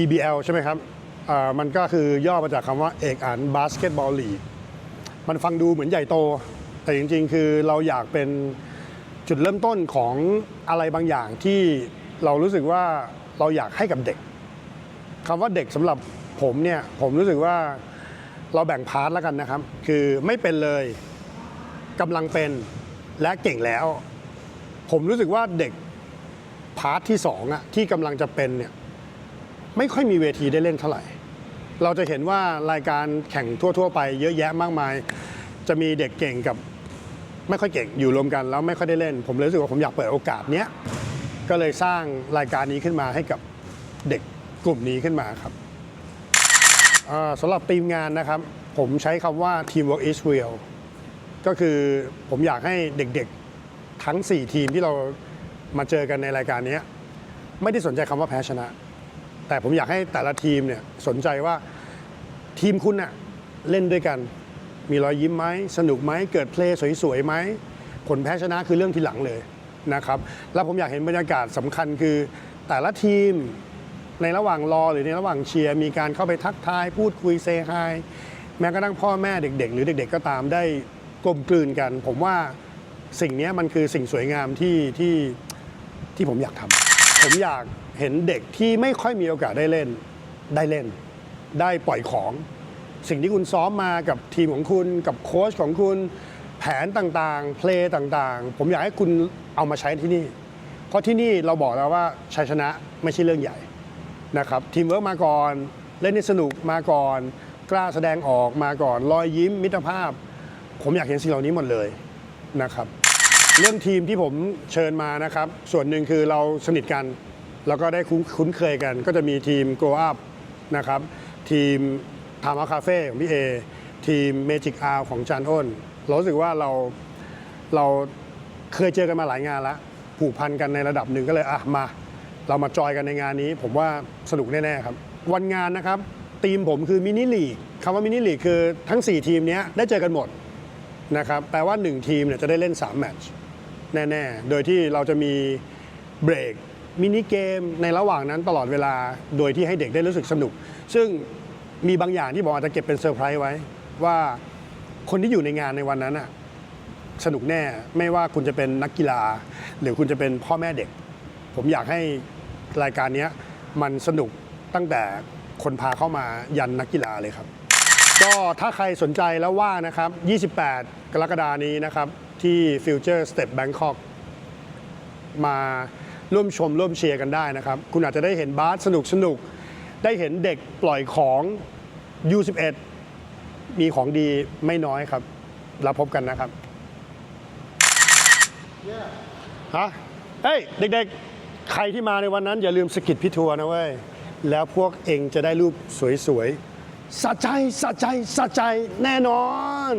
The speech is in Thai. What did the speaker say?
EBL ใช่ไหมครับมันก็คือย่อมาจากคำว่าเอกอ่านบาสเกตบอลลีกมันฟังดูเหมือนใหญ่โต แต่จริง ๆ คือเราอยากเป็นจุดเริ่มต้นของอะไรบางอย่างที่เรารู้สึกว่าเราอยากให้กับเด็กคำว่าเด็กสำหรับผมเนี่ยผมรู้สึกว่าเราแบ่งพาร์ทแล้วกันนะครับ คือไม่เป็นเลยกำลังเป็นและเก่งแล้ว ผมรู้สึกว่าเด็กพาร์ทที่สองอะที่กำลังจะเป็นเนี่ย ไม่ค่อยมีเวทีได้เล่นเท่าไหร่ เราจะเห็นว่ารายการแข่งทั่ว ๆ ไปเยอะแยะมากมาย จะมีเด็กเก่งกับไม่ค่อยเก่งอยู่รวมกันแล้วไม่ค่อยได้เล่น ผมเลยรู้สึกว่าผมอยากเปิดโอกาสเนี้ยก็เลยสร้างรายการนี้ขึ้นมาให้กับเด็กกลุ่มนี้ขึ้นมาครับสำหรับทีมงานนะครับ ผมใช้คำว่า teamwork is real ก็คือผมอยากให้เด็กๆทั้ง 4 ทีมที่เรามาเจอกันในรายการนี้ ไม่ได้สนใจคำว่าแพ้ชนะ แต่ผมอยากให้แต่ละทีมเนี่ยสนใจว่าทีมคุณน่ะเล่นด้วยกัน มีรอยยิ้มไหมสนุกไหมเกิดเพลย์สวยๆไหมผลแพ้ชนะคือเรื่องทีหลังเลยนะครับแล้วผมอยากเห็นบรรยากาศสำคัญคือแต่ละทีมในระหว่างรอหรือในระหว่างเชียร์มีการเข้าไปทักทาย พูดคุยเซฮายแม้กระทั่งพ่อแม่เด็ก ๆ หรือเด็ก ๆ ก็ตามได้กลมกลืนกัน ผมว่าสิ่งนี้มันคือสิ่งสวยงามที่ที่ที่ผมอยากทำผมอยาก เห็นเด็กที่ไม่ค่อยมีโอกาสได้เล่น ได้เล่น ได้ปล่อยของ สิ่งที่คุณซ้อมมากับทีมของคุณกับโค้ชของคุณแผนต่างๆ เพลย์ต่างๆ ผมอยากให้คุณเอามาใช้ที่นี่ เพราะที่นี่เราบอกแล้วว่าชัยชนะไม่ใช่เรื่องใหญ่นะครับทีมเวิร์กมาก่อนเล่นให้สนุกมาก่อน กล้าแสดงออกมาก่อนรอยยิ้มมิตรภาพ ผมอยากเห็นสิ่งเหล่านี้หมดเลยนะครับ เรื่องทีมที่ผมเชิญมานะครับ ส่วนหนึ่งคือเราสนิทกัน แล้วก็ได้คุ้นเคยกัน ก็จะมีทีม Grow Up นะครับ ทีมทามาคาเฟ่ของพี่เอ ทีม Magic R ของจานอ้นเรารู้สึกว่าเราเราเคยเจอกันมาหลายงานแล้วผูกพันกันในระดับหนึ่งก็เลยอะมา เรามาจอยกันในงานนี้ ผมว่าสนุกแน่ๆครับ วันงานนะครับทีมผมคือมินิลีกคำว่ามินิลีกคือทั้ง 4 ทีมนี้ได้เจอกันหมดนะครับแปลว่า 1 ทีมเนี่ยจะได้เล่น 3 แมตช์แน่ ๆ โดยที่เราจะมีเบรก มินิเกมในระหว่างนั้นตลอดเวลาโดยที่ให้เด็กได้รู้สึกสนุก ซึ่งมีบางอย่างที่บอกอาจจะเก็บเป็นเซอร์ไพรส์ไว้ ว่าคนที่อยู่ในงานในวันนั้นน่ะสนุกแน่ไม่ว่าคุณจะเป็นนักกีฬา หรือคุณจะเป็นพ่อแม่เด็ก ผมอยากให้รายการนี้มันสนุกตั้งแต่คนพาเข้ามายันนักกีฬาเลยครับ ก็ถ้าใครสนใจแล้วว่านะครับ 28 กรกฎานี้นะครับ ที่ Future Step Bangkok มา ร่วมชมร่วมเชียร์กันได้นะครับ คุณอาจจะได้เห็นบาสสนุกสนุกได้เห็นเด็กปล่อยของ U11 มีของดีไม่น้อยครับแล้วพบกันนะครับฮะเฮ้ยเด็กๆ ใครที่มาในวันนั้นอย่าลืมสกิดพี่ทัวร์นะเว้ย แล้วพวกเองจะได้รูปสวยๆสะใจสะใจสะใจแน่นอน